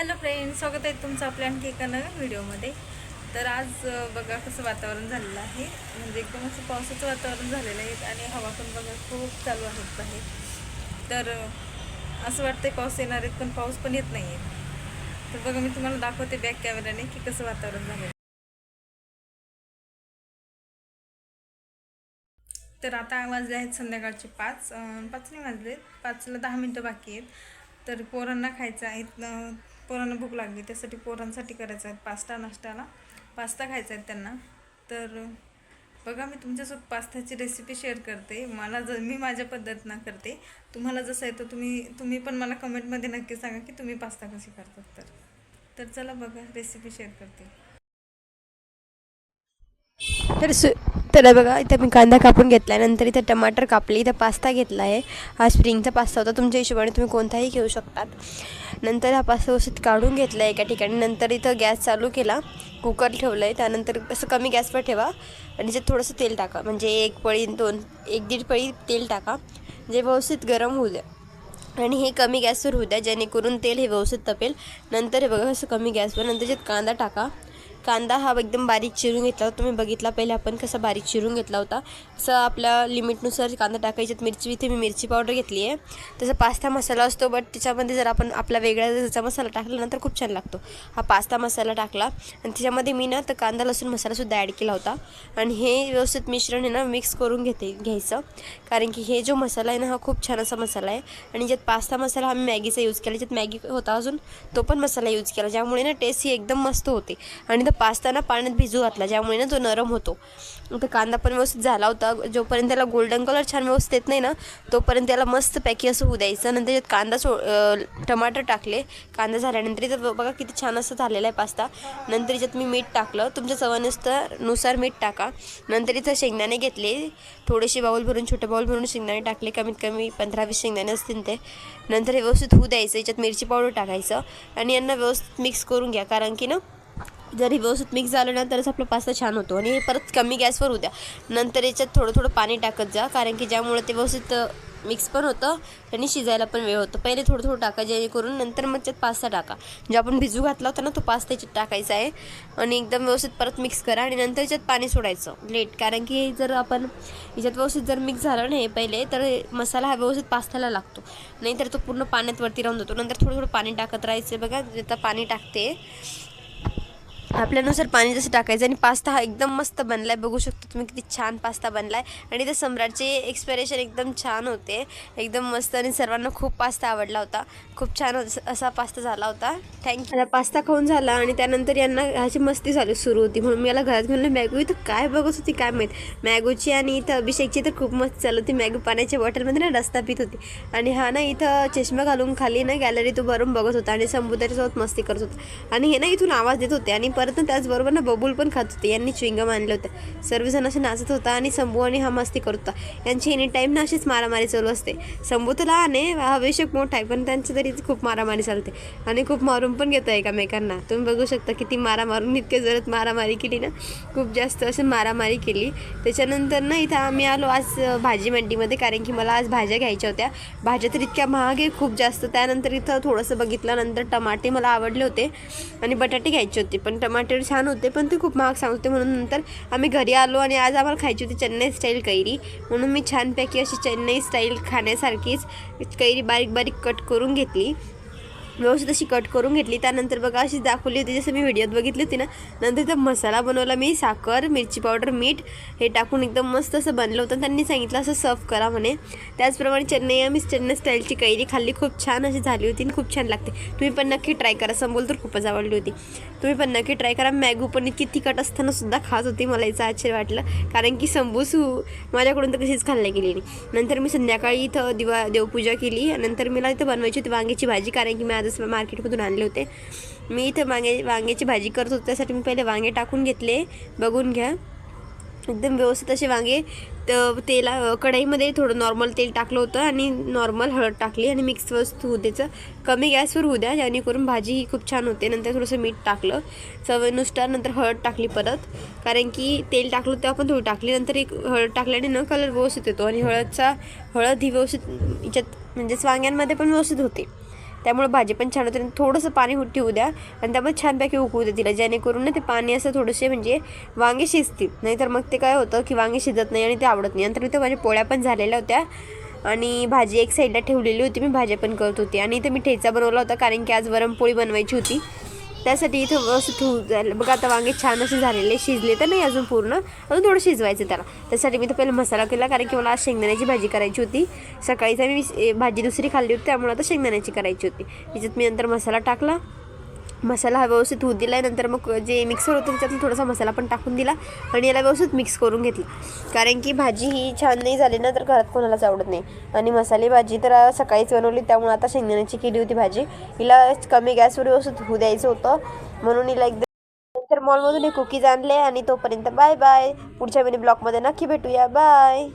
Hello friend स्वागत आहे तुमचं आपल्या आणखी एका नवीन व्हिडिओमध्ये. तर आज बघा कसं वातावरण झालेलं आहे. म्हणजे एकदम असं पावसाचं वातावरण झालेलं आहे आणि हवा पण बघा खूप चालू आहेत आहे तर असं असं वाटतंय पाऊस येणार आहेत पण पाऊस पण येत नाही आहे तर बघा मी तुम्हाला दाखवते बॅक कॅमेराने की कसं वातावरण झालं तर आता वाजले आहेत संध्याकाळचे पाच पाच नाही वाजले पाचला दहा मिनटं बाकी आहेत. तर पोरांना खायचं आहेत पोरांना भूक लागली त्यासाठी पोरांसाठी करायचं आहे. पास्ता नाश्त्याला पास्ता खायचा आहे त्यांना. तर बघा मी तुमच्यासोबत पास्ताची रेसिपी शेअर करते. मला ज मी माझ्या पद्धतीनं करते. तुम्हाला जसं आहे तर तुम्ही तुम्ही पण मला कमेंटमध्ये नक्की सांगा की तुम्ही पास्ता कशी करतात तर. तर चला बघा रेसिपी शेअर करते. तर तर बघा इथं मी कांदा कापून घेतला आहे नंतर इथं टमाटर कापले इथं पास्ता घेतला आहे हा स्प्रिंगचा पास्ता होता. तुमच्या हिशोबाने तुम्ही कोणताही घेऊ शकतात. नंतर हा पास्ता व्यवस्थित काढून घेतला आहे एका ठिकाणी. नंतर इथं गॅस चालू केला. कुकर ठेवलं आहे त्यानंतर असं कमी गॅसवर ठेवा. आणि त्याच्यात थोडंसं तेल टाका. म्हणजे एक पळी दोन एक दीड पळी तेल टाका. जे व्यवस्थित गरम होऊ द्या. आणि हे कमी गॅसवर होऊ द्या. जेणेकरून तेल हे व्यवस्थित तपेल. नंतर हे बघा असं कमी गॅसवर. नंतर त्याच्यात कांदा टाका. कांदा हा एकदम बारीक चिरून घेतला होता. तुम्ही बघितला पहिले आपण कसा बारीक चिरून घेतला होता. असं आपल्या लिमिटनुसार कांदा टाकायच्यात मिरची इथे मी मिरची पावडर घेतली आहे. तसा पास्ता मसाला असतो बट त्याच्यामध्ये जर आपण आपला वेगळा त्याचा मसाला टाकला ना तर खूप छान लागतो. हा पास्ता मसाला टाकला. आणि त्याच्यामध्ये मी ना तर कांदा लसूण मसालासुद्धा ॲड केला होता. आणि हे व्यवस्थित मिश्रण आहे ना मिक्स करून घेते घ्यायचं. कारण की हे जो मसाला आहे ना हा खूप छान असा मसाला आहे. आणि ज्यात पास्ता मसाला हा मी मॅगीचा यूज केला. ज्यात मॅगी होता अजून तो पण मसाला यूज केला. ज्यामुळे ना टेस्ट ही एकदम मस्त होते. आणि कांदा पास्ता ना पाण्यात भिजू घातला ज्यामुळे ना तो नरम होतो. तर कांदा पण व्यवस्थित झाला होता. जोपर्यंत त्याला गोल्डन कलर छान व्यवस्थित येत नाही ना तोपर्यंत त्याला मस्त पॅकी असं होऊ द्यायचं. नंतर त्यात कांदा सो टमाटर टाकले. कांदा झाल्यानंतर तर बघा किती छान असं झालेलं आहे पास्ता. नंतर याच्यात मी मीठ टाकलं. तुमच्या चवानुसार नुसार मीठ टाका. नंतर इथं शेंगदाणे घेतले. थोडेसे बाऊल भरून छोटे बाऊल भरून शेंगदाणे टाकले. कमीत कमी पंधरा वीस शेंगदाणे असतील ते. नंतर हे व्यवस्थित होऊ द्यायचं. याच्यात मिरची पावडर टाकायचं. आणि यांना व्यवस्थित मिक्स करून घ्या. कारण की ना जर हे व्यवस्थित मिक्स झालं ना तरच आपला पास्ता छान होतो. आणि हे परत कमी गॅसवर होऊ द्या नंतर याच्यात थोडं थोडं पाणी टाकत जा कारण की ज्यामुळे ते व्यवस्थित मिक्स पण होतं आणि शिजायला पण वेळ होतो. पहिले थोडं थोडं टाका जेणेकरून नंतर मग त्यात पास्ता टाका. जे आपण भिजू घातला होता ना तो पास्ता याच्यात टाकायचा आहे. आणि एकदम व्यवस्थित परत मिक्स करा आणि नंतर याच्यात पाणी सोडायचं लेट कारण की जर आपण याच्यात व्यवस्थित जर मिक्स झालं नाही पहिले तर मसाला हा व्यवस्थित पास्त्याला लागतो. नाहीतर तो पूर्ण पाण्यात वरती राहून जातो. नंतर थोडं थोडं पाणी टाकत राहायचं बघा. आता पाणी टाकते आपल्यानुसार पाणी जसं टाकायचं आणि पास्ता हा एकदम मस्त बनला आहे बघू शकतो तुम्ही किती छान पास्ता बनला आहे आणि ते सम्राटचे एक्सपिरेशन एकदम छान होते. एकदम मस्त आणि सर्वांना खूप पास्ता आवडला होता. खूप छान असा पास्ता झाला होता. थँक्यू आता पास्ता खाऊन झाला आणि त्यानंतर यांना ह्याची मस्ती झाली सुरू होती. म्हणून मी याला घरात घेऊन मॅगो इथं काय बघत होती काय माहीत? मॅगोची आणि इथं अभिषेकची तर खूप मस्त चालू होती. मॅगो पाण्याच्या बॉटलमध्ये ना रस्ता पित होती. आणि हा ना इथं चष्मा घालून खाली ना गॅलरी तो भरून बघत होता आणि समुद्रासोबत मस्ती करत होता. आणि हे ना इथून आवाज देत होते आणि परत ना त्याचबरोबर ना बबूल पण खात होते. यांनी चिंगम आणलं होतं. सर्वजण असे नाचत होता आणि शंभू आणि हा मस्ती करत होता. यांची एनी टाईम ना अशीच मारामारी चालू असते. शंभू तर लहान आहे हवेशक मोठा आहे पण त्यांची तरी खूप मारामारी चालते. आणि खूप मारून पण घेतो एकामेकांना. तुम्ही बघू शकता किती मारा मारून इतके जोरात मारामारी केली ना. खूप जास्त असं मारामारी केली. त्याच्यानंतर ना इथं आम्ही आलो आज भाजी मंडीमध्ये. कारण की मला आज भाज्या घ्यायच्या होत्या. भाज्या तर इतक्या महाग आहे खूप जास्त. त्यानंतर इथं थोडंसं बघितल्यानंतर टमाटे मला आवडले होते. आणि बटाटे घ्यायचे होते पण टमाटर छान होते पण ते खूप महाग सांगते म्हणून नंतर आम्ही घरी आलो आणि आज आम्हाला खायची होती चेन्नई स्टाईल कैरी. म्हणून मी छानपैकी अशी चेन्नई स्टाईल खाण्यासारखीच कैरी बारीक बारीक कट करून घेतली. व्यवस्थित अशी कट करून घेतली. त्यानंतर बघा अशी दाखवली होती जसं मी व्हिडिओत बघितली होती ना. नंतर तर मसाला बनवला मी साखर मिरची पावडर मीठ हे टाकून एकदम मस्त असं बनलं होतं. त्यांनी सांगितलं असं सर्व करा म्हणे. त्याचप्रमाणे चेन्नई आम्ही चेन्नई स्टाईलची कैरी खाल्ली. खूप छान अशी झाली होती आणि खूप छान लागते. तुम्ही पण नक्की ट्राय करा. संबोल तर खूपच आवडली होती. तुम्ही पण नक्की ट्राय करा. मॅगू पण इतकी तिखट असताना सुद्धा खात होती. मला याचं आश्चर्य वाटलं. कारण की संबूसू माझ्याकडून तर कशीच खाल्ली गेली नाही. नंतर मी संध्याकाळी इथं दिवा देवपूजा केली. नंतर मला इथं बनवायची होती वांग्याची भाजी. कारण की मी आजच मार्केटमधून आणले होते. मी इथं वांगे वांग्याची भाजी करत होते त्यासाठी मी पहिले वांगे टाकून घेतले. बघून घ्या. एकदम व्यवस्थित असे वांगे त तेला कढईमध्ये थोडं नॉर्मल तेल टाकलं होतं आणि नॉर्मल हळद टाकली आणि मिक्स वस्तू होऊ द्यायचं. कमी गॅसवर होऊ द्या जेणेकरून भाजी ही खूप छान होते. नंतर थोडंसं मीठ टाकलं. चवीनुसार नंतर हळद टाकली परत. कारण की तेल टाकलं तेव्हा पण थोडी टाकली. नंतर एक हळद टाकल्याने न कलर व्यवस्थित येतो आणि हळदचा हळद ही व्यवस्थित याच्यात म्हणजेच वांग्यांमध्ये पण व्यवस्थित होते. त्यामुळे भाजी पण छान होते आणि थोडंसं पाणी ठेवू द्या आणि त्यामध्ये छानपैकी उकळू द्या तिला जेणेकरून ना ते पाणी असं थोडेसे म्हणजे वांगे शिजतील. नाहीतर मग ते काय होतं की वांगे शिजत नाही आणि ते आवडत नाही. नंतर इथं माझ्या पोळ्या पण झालेल्या होत्या आणि भाजी एक साईडला ठेवलेली होती. मी भाज्या पण करत होती आणि इथं मी ठेचा बनवला होता कारण की आज वरमपोळी बनवायची होती. त्यासाठी इथं असं ठेवू झालं. बघा आता वांगे छान असे झालेले शिजले तर नाही अजून पूर्ण. अजून थोडं शिजवायचं त्याला. त्यासाठी मी तर पहिला मसाला केला कारण की मला आज शेंगदाण्याची भाजी करायची होती. सकाळीच मी भाजी दुसरी खाल्ली होती त्यामुळे आता शेंगदाण्याची करायची होती. त्याच्यात मी नंतर मसाला टाकला. मसाला हा व्यवस्थित होऊ दिला नंतर मग जे मिक्सर होतं त्याच्यातून थोडासा मसाला पण टाकून दिला आणि याला व्यवस्थित मिक्स करून घेतला. कारण की भाजी ही छान नाही झाली ना तर घरात कोणालाच आवडत नाही. आणि मसाले भाजी तर सकाळीच बनवली त्यामुळे आता शेंगदाण्याची केली होती भाजी. हिला कमी गॅसवर व्यवस्थित होऊ द्यायचं होतं. म्हणून हिला एकदम नंतर मॉलमधून हे कुकीज आणले आणि तोपर्यंत बाय बाय पुढच्या मिनी ब्लॉगमध्ये नक्की भेटूया. बाय